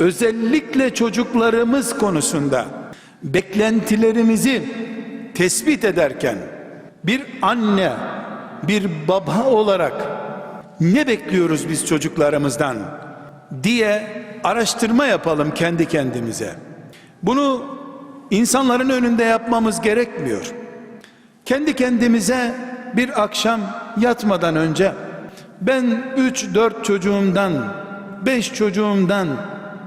özellikle çocuklarımız konusunda beklentilerimizi tespit ederken bir anne, bir baba olarak ne bekliyoruz biz çocuklarımızdan diye araştırma yapalım kendi kendimize. Bunu insanların önünde yapmamız gerekmiyor. Kendi kendimize bir akşam yatmadan önce ben 3-4 çocuğumdan, 5 çocuğumdan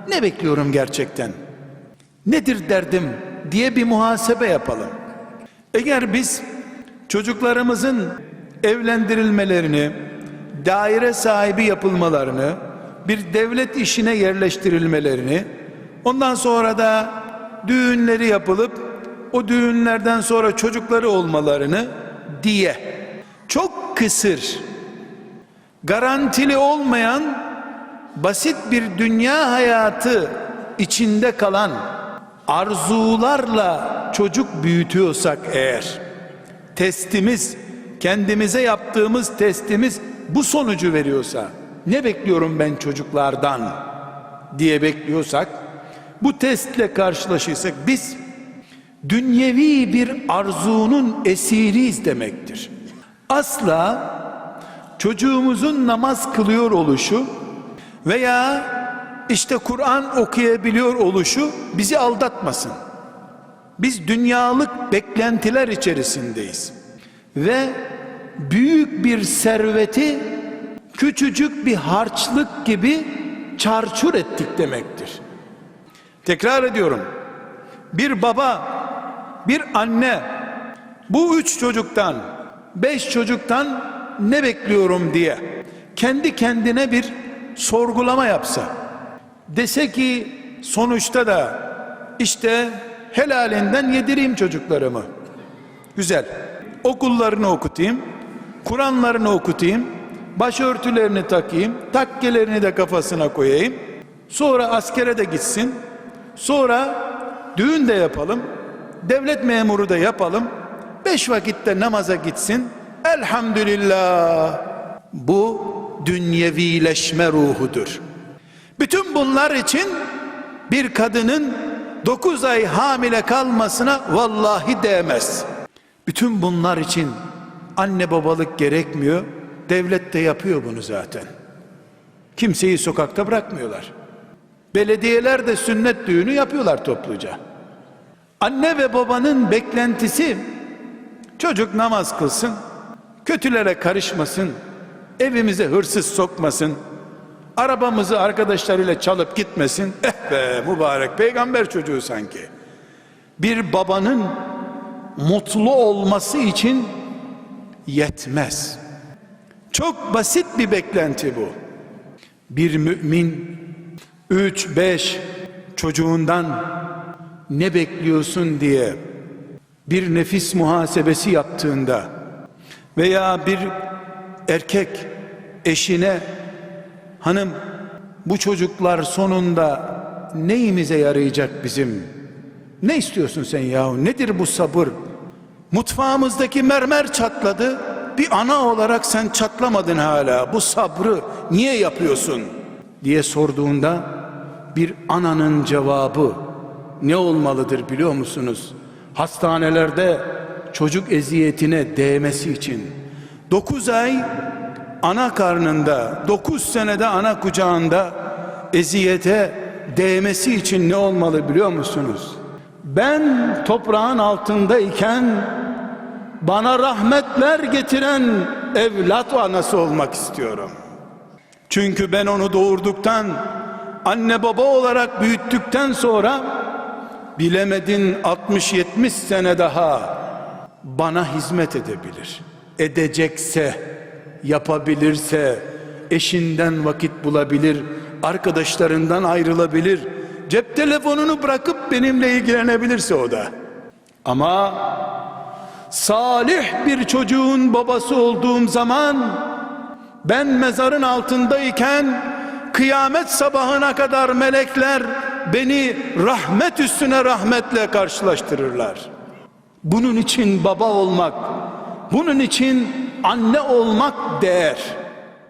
ne bekliyorum gerçekten? Nedir derdim diye bir muhasebe yapalım. Eğer biz çocuklarımızın evlendirilmelerini, daire sahibi yapılmalarını, bir devlet işine yerleştirilmelerini, ondan sonra da düğünleri yapılıp o düğünlerden sonra çocukları olmalarını diye çok kısır, garantili olmayan basit bir dünya hayatı içinde kalan arzularla çocuk büyütüyorsak eğer testimiz kendimize yaptığımız testimiz bu sonucu veriyorsa ne bekliyorum ben çocuklardan diye bekliyorsak bu testle karşılaşırsak biz dünyevi bir arzunun esiriyiz demektir. Asla çocuğumuzun namaz kılıyor oluşu veya işte Kur'an okuyabiliyor oluşu bizi aldatmasın. Biz dünyalık beklentiler içerisindeyiz. Ve büyük bir serveti küçücük bir harçlık gibi çarçur ettik demektir. Tekrar ediyorum. Bir baba, bir anne bu üç çocuktan, beş çocuktan ne bekliyorum diye kendi kendine bir sorgulama yapsa dese ki sonuçta da işte helalinden yedireyim çocuklarımı. Güzel. Okullarını okutayım, Kur'anlarını okutayım, başörtülerini takayım, takkelerini de kafasına koyayım. Sonra askere de gitsin. Sonra düğün de yapalım. Devlet memuru da yapalım. Beş vakitte namaza gitsin. Elhamdülillah. Bu dünyevileşme ruhudur. Bütün bunlar için bir kadının 9 ay hamile kalmasına vallahi değmez. Bütün bunlar için anne babalık gerekmiyor. Devlet de yapıyor bunu zaten. Kimseyi sokakta bırakmıyorlar. Belediyeler de sünnet düğünü yapıyorlar topluca. Anne ve babanın beklentisi çocuk namaz kılsın, kötülere karışmasın, evimize hırsız sokmasın, arabamızı arkadaşlarıyla çalıp gitmesin. Eh be mübarek peygamber çocuğu sanki. Bir babanın mutlu olması için yetmez. Çok basit bir beklenti bu. Bir mümin 3 5 çocuğundan ne bekliyorsun diye bir nefis muhasebesi yaptığında veya bir erkek eşine hanım bu çocuklar sonunda neyimize yarayacak bizim? Ne istiyorsun sen yahu? Nedir bu sabır? Mutfağımızdaki mermer çatladı. Bir ana olarak sen çatlamadın hala. Bu sabrı niye yapıyorsun? diye sorduğunda bir ananın cevabı ne olmalıdır biliyor musunuz? Hastanelerde çocuk eziyetine değmesi için 9 ay ana karnında 9 senede ana kucağında eziyete değmesi için ne olmalı biliyor musunuz? Ben toprağın altındayken bana rahmetler getiren evlat anası olmak istiyorum. Çünkü ben onu doğurduktan anne baba olarak büyüttükten sonra bilemedin 60-70 sene daha bana hizmet edebilir. Edecekse, yapabilirse, eşinden vakit bulabilir, arkadaşlarından ayrılabilir, cep telefonunu bırakıp benimle ilgilenebilirse o da. Ama salih bir çocuğun babası olduğum zaman ben mezarın altındayken kıyamet sabahına kadar melekler beni rahmet üstüne rahmetle karşılaştırırlar. Bunun için baba olmak, bunun için anne olmak değer.